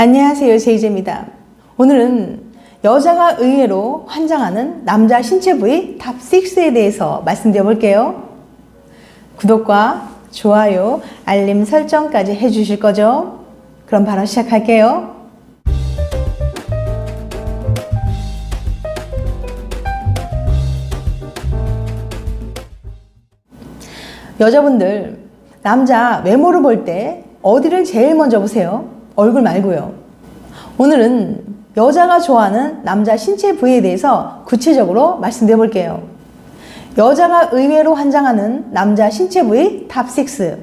안녕하세요. 제이제입니다. 오늘은 여자가 의외로 환장하는 남자 신체 부위 탑 6에 대해서 말씀드려 볼게요. 구독과 좋아요, 알림 설정까지 해주실 거죠? 그럼 바로 시작할게요. 여자분들, 남자 외모를 볼 때 어디를 제일 먼저 보세요? 얼굴 말고요. 오늘은 여자가 좋아하는 남자 신체 부위에 대해서 구체적으로 말씀드려 볼게요. 여자가 의외로 환장하는 남자 신체 부위 탑 6.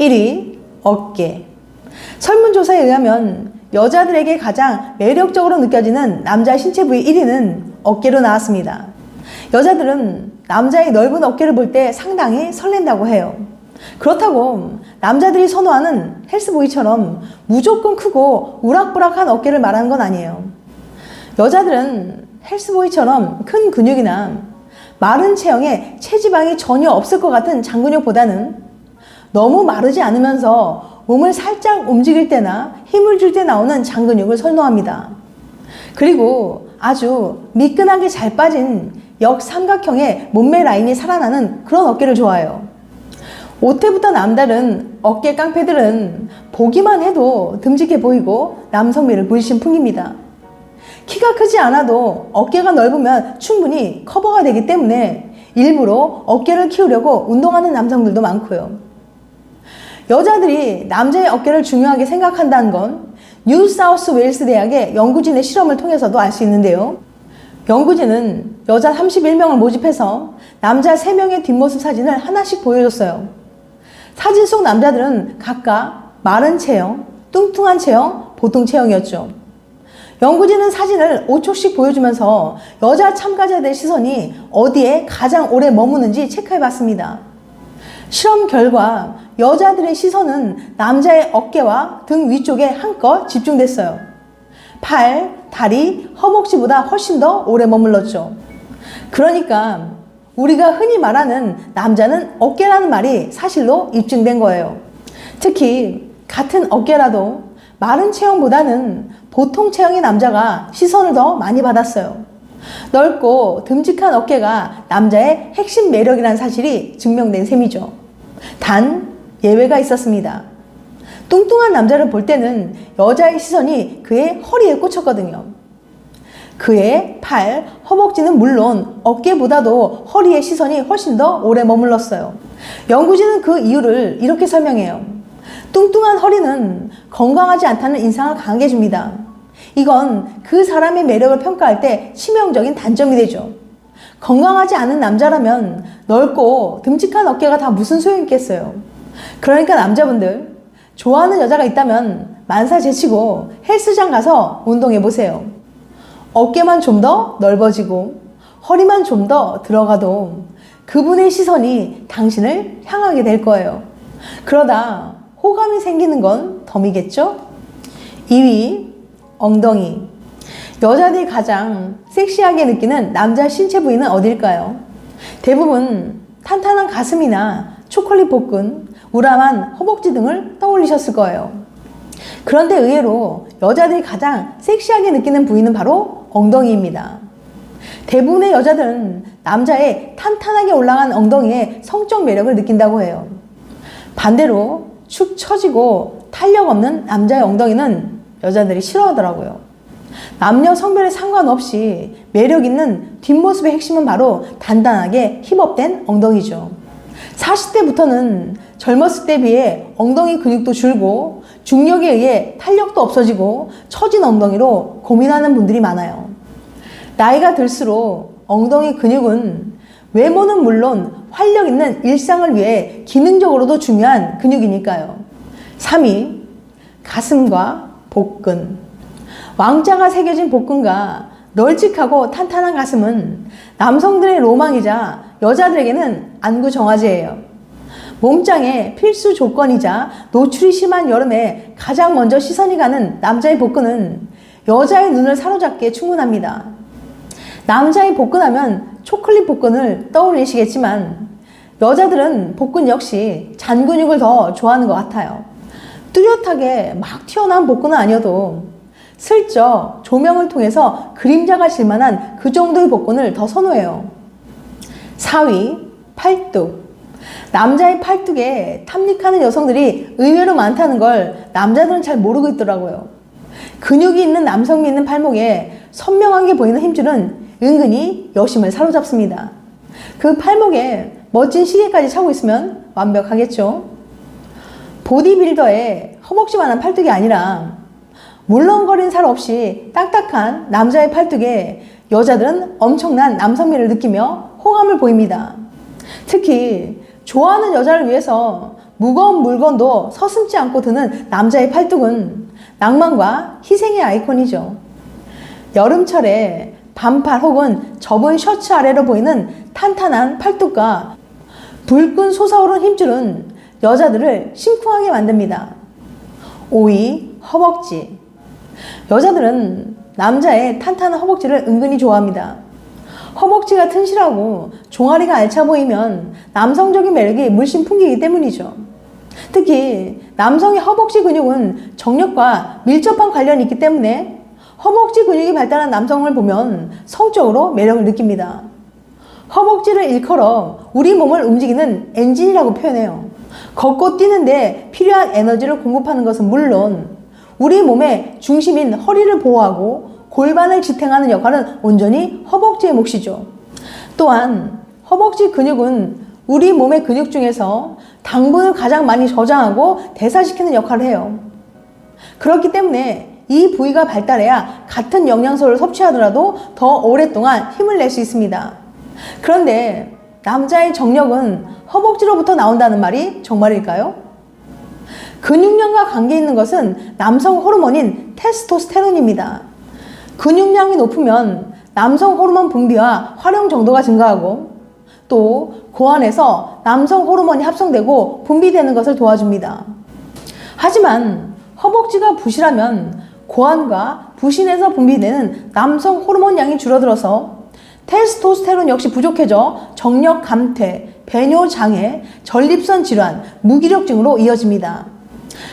1위, 어깨. 설문조사에 의하면 여자들에게 가장 매력적으로 느껴지는 남자 신체 부위 1위는 어깨로 나왔습니다. 여자들은 남자의 넓은 어깨를 볼 때 상당히 설렌다고 해요. 그렇다고 남자들이 선호하는 헬스보이처럼 무조건 크고 우락부락한 어깨를 말하는 건 아니에요. 여자들은 헬스보이처럼 큰 근육이나 마른 체형에 체지방이 전혀 없을 것 같은 장근육보다는 너무 마르지 않으면서 몸을 살짝 움직일 때나 힘을 줄 때 나오는 장근육을 선호합니다. 그리고 아주 미끈하게 잘 빠진 역삼각형의 몸매 라인이 살아나는 그런 어깨를 좋아해요. 옷태부터 남다른 어깨 깡패들은 보기만 해도 듬직해 보이고 남성미를 물씬 풍깁니다. 키가 크지 않아도 어깨가 넓으면 충분히 커버가 되기 때문에 일부러 어깨를 키우려고 운동하는 남성들도 많고요. 여자들이 남자의 어깨를 중요하게 생각한다는 건 뉴 사우스 웨일스 대학의 연구진의 실험을 통해서도 알 수 있는데요. 연구진은 여자 31명을 모집해서 남자 3명의 뒷모습 사진을 하나씩 보여줬어요. 사진 속 남자들은 각각 마른 체형, 뚱뚱한 체형, 보통 체형이었죠. 연구진은 사진을 5초씩 보여주면서 여자 참가자들의 시선이 어디에 가장 오래 머무는지 체크해 봤습니다. 실험 결과 여자들의 시선은 남자의 어깨와 등 위쪽에 한껏 집중됐어요. 팔, 다리, 허벅지보다 훨씬 더 오래 머물렀죠. 그러니까 우리가 흔히 말하는 남자는 어깨라는 말이 사실로 입증된 거예요. 특히 같은 어깨라도 마른 체형보다는 보통 체형의 남자가 시선을 더 많이 받았어요. 넓고 듬직한 어깨가 남자의 핵심 매력이라는 사실이 증명된 셈이죠. 단 예외가 있었습니다. 뚱뚱한 남자를 볼 때는 여자의 시선이 그의 허리에 꽂혔거든요. 그의 팔, 허벅지는 물론 어깨보다도 허리의 시선이 훨씬 더 오래 머물렀어요. 연구진은 그 이유를 이렇게 설명해요. 뚱뚱한 허리는 건강하지 않다는 인상을 강하게 줍니다. 이건 그 사람의 매력을 평가할 때 치명적인 단점이 되죠. 건강하지 않은 남자라면 넓고 듬직한 어깨가 다 무슨 소용이 있겠어요. 그러니까 남자분들, 좋아하는 여자가 있다면 만사 제치고 헬스장 가서 운동해 보세요. 어깨만 좀 더 넓어지고 허리만 좀 더 들어가도 그분의 시선이 당신을 향하게 될 거예요. 그러다 호감이 생기는 건 덤이겠죠? 2위, 엉덩이. 여자들이 가장 섹시하게 느끼는 남자 신체 부위는 어딜까요? 대부분 탄탄한 가슴이나 초콜릿 복근, 우람한 허벅지 등을 떠올리셨을 거예요. 그런데 의외로 여자들이 가장 섹시하게 느끼는 부위는 바로 엉덩이입니다. 대부분의 여자들은 남자의 탄탄하게 올라간 엉덩이에 성적 매력을 느낀다고 해요. 반대로 축 처지고 탄력 없는 남자의 엉덩이는 여자들이 싫어하더라고요. 남녀 성별에 상관없이 매력 있는 뒷모습의 핵심은 바로 단단하게 힙업된 엉덩이죠. 40대부터는 젊었을 때 비해 엉덩이 근육도 줄고 중력에 의해 탄력도 없어지고 처진 엉덩이로 고민하는 분들이 많아요. 나이가 들수록 엉덩이 근육은 외모는 물론 활력 있는 일상을 위해 기능적으로도 중요한 근육이니까요. 3위, 가슴과 복근. 왕자가 새겨진 복근과 널찍하고 탄탄한 가슴은 남성들의 로망이자 여자들에게는 안구 정화제예요. 몸짱의 필수 조건이자 노출이 심한 여름에 가장 먼저 시선이 가는 남자의 복근은 여자의 눈을 사로잡기에 충분합니다. 남자의 복근하면 초콜릿 복근을 떠올리시겠지만 여자들은 복근 역시 잔 근육을 더 좋아하는 것 같아요. 뚜렷하게 막 튀어나온 복근은 아니어도 슬쩍 조명을 통해서 그림자가 질 만한 그 정도의 복근을 더 선호해요. 4위, 팔뚝. 남자의 팔뚝에 탐닉하는 여성들이 의외로 많다는 걸 남자들은 잘 모르고 있더라고요. 근육이 있는 남성이 있는 팔목에 선명하게 보이는 힘줄은 은근히 여심을 사로잡습니다. 그 팔목에 멋진 시계까지 차고 있으면 완벽하겠죠. 보디빌더의 허벅지만한 팔뚝이 아니라 물렁거린 살 없이 딱딱한 남자의 팔뚝에 여자들은 엄청난 남성미를 느끼며 호감을 보입니다. 특히 좋아하는 여자를 위해서 무거운 물건도 서슴지 않고 드는 남자의 팔뚝은 낭만과 희생의 아이콘이죠. 여름철에 반팔 혹은 접은 셔츠 아래로 보이는 탄탄한 팔뚝과 불끈 솟아오른 힘줄은 여자들을 심쿵하게 만듭니다. 5위, 허벅지. 여자들은 남자의 탄탄한 허벅지를 은근히 좋아합니다. 허벅지가 튼실하고 종아리가 알차 보이면 남성적인 매력이 물씬 풍기기 때문이죠. 특히 남성의 허벅지 근육은 정력과 밀접한 관련이 있기 때문에 허벅지 근육이 발달한 남성을 보면 성적으로 매력을 느낍니다. 허벅지를 일컬어 우리 몸을 움직이는 엔진이라고 표현해요. 걷고 뛰는데 필요한 에너지를 공급하는 것은 물론 우리 몸의 중심인 허리를 보호하고 골반을 지탱하는 역할은 온전히 허벅지의 몫이죠. 또한 허벅지 근육은 우리 몸의 근육 중에서 당분을 가장 많이 저장하고 대사시키는 역할을 해요. 그렇기 때문에 이 부위가 발달해야 같은 영양소를 섭취하더라도 더 오랫동안 힘을 낼 수 있습니다. 그런데 남자의 정력은 허벅지로부터 나온다는 말이 정말일까요? 근육량과 관계 있는 것은 남성 호르몬인 테스토스테론입니다. 근육량이 높으면 남성 호르몬 분비와 활용 정도가 증가하고 또 고안에서 남성 호르몬이 합성되고 분비되는 것을 도와줍니다. 하지만 허벅지가 부실하면 고안과 부신에서 분비되는 남성 호르몬 양이 줄어들어서 테스토스테론 역시 부족해져 정력 감퇴, 배뇨 장애, 전립선 질환, 무기력증으로 이어집니다.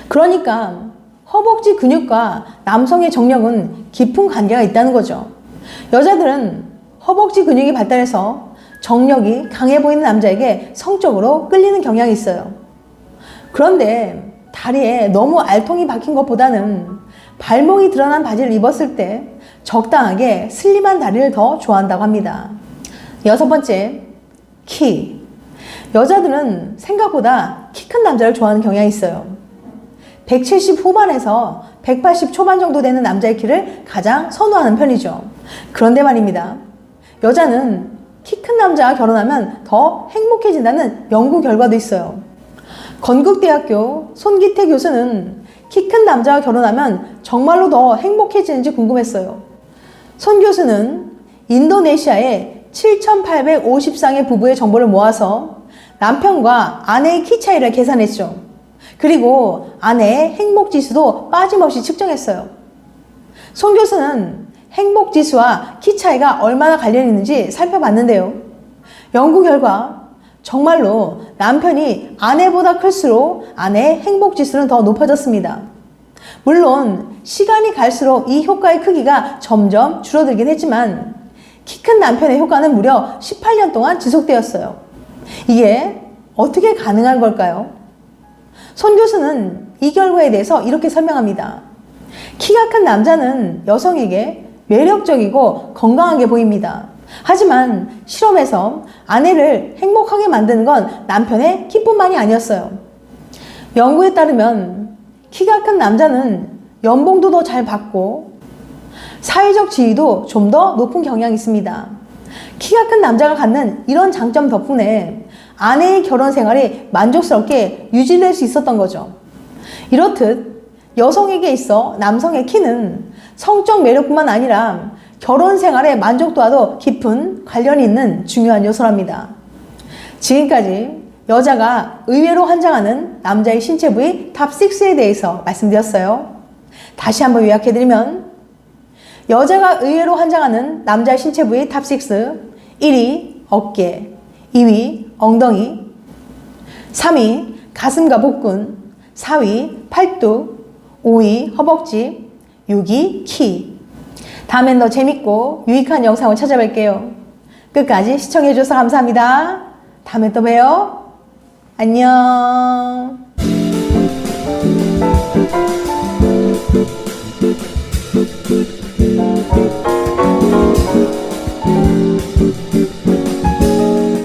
그러니까 허벅지 근육과 남성의 정력은 깊은 관계가 있다는 거죠. 여자들은 허벅지 근육이 발달해서 정력이 강해 보이는 남자에게 성적으로 끌리는 경향이 있어요. 그런데 다리에 너무 알통이 박힌 것보다는 발목이 드러난 바지를 입었을 때 적당하게 슬림한 다리를 더 좋아한다고 합니다. 여섯 번째, 키. 여자들은 생각보다 키 큰 남자를 좋아하는 경향이 있어요. 170 후반에서 180 초반 정도 되는 남자의 키를 가장 선호하는 편이죠. 그런데 말입니다. 여자는 키 큰 남자와 결혼하면 더 행복해진다는 연구 결과도 있어요. 건국대학교 손기태 교수는 키 큰 남자와 결혼하면 정말로 더 행복해지는지 궁금했어요. 손 교수는 인도네시아의 7,850쌍의 부부의 정보를 모아서 남편과 아내의 키 차이를 계산했죠. 그리고 아내의 행복 지수도 빠짐없이 측정했어요. 손 교수는 행복 지수와 키 차이가 얼마나 관련이 있는지 살펴봤는데요. 연구 결과 정말로 남편이 아내보다 클수록 아내의 행복 지수는 더 높아졌습니다. 물론 시간이 갈수록 이 효과의 크기가 점점 줄어들긴 했지만 키 큰 남편의 효과는 무려 18년 동안 지속되었어요. 이게 어떻게 가능한 걸까요? 손 교수는 이 결과에 대해서 이렇게 설명합니다. 키가 큰 남자는 여성에게 매력적이고 건강하게 보입니다. 하지만 실험에서 아내를 행복하게 만드는 건 남편의 키뿐만이 아니었어요. 연구에 따르면 키가 큰 남자는 연봉도 더 잘 받고 사회적 지위도 좀 더 높은 경향이 있습니다. 키가 큰 남자가 갖는 이런 장점 덕분에 아내의 결혼 생활이 만족스럽게 유지될 수 있었던 거죠. 이렇듯 여성에게 있어 남성의 키는 성적 매력뿐만 아니라 결혼 생활의 만족도와도 깊은 관련이 있는 중요한 요소랍니다. 지금까지 여자가 의외로 환장하는 남자의 신체 부위 탑6에 대해서 말씀드렸어요. 다시 한번 요약해드리면 여자가 의외로 환장하는 남자의 신체 부위 탑6 1위 어깨 2위 엉덩이 3위 가슴과 복근 4위 팔뚝 5위 허벅지 6위 키 다음엔 더 재밌고 유익한 영상을 찾아뵐게요. 끝까지 시청해줘서 감사합니다. 다음에 또 봬요. 안녕.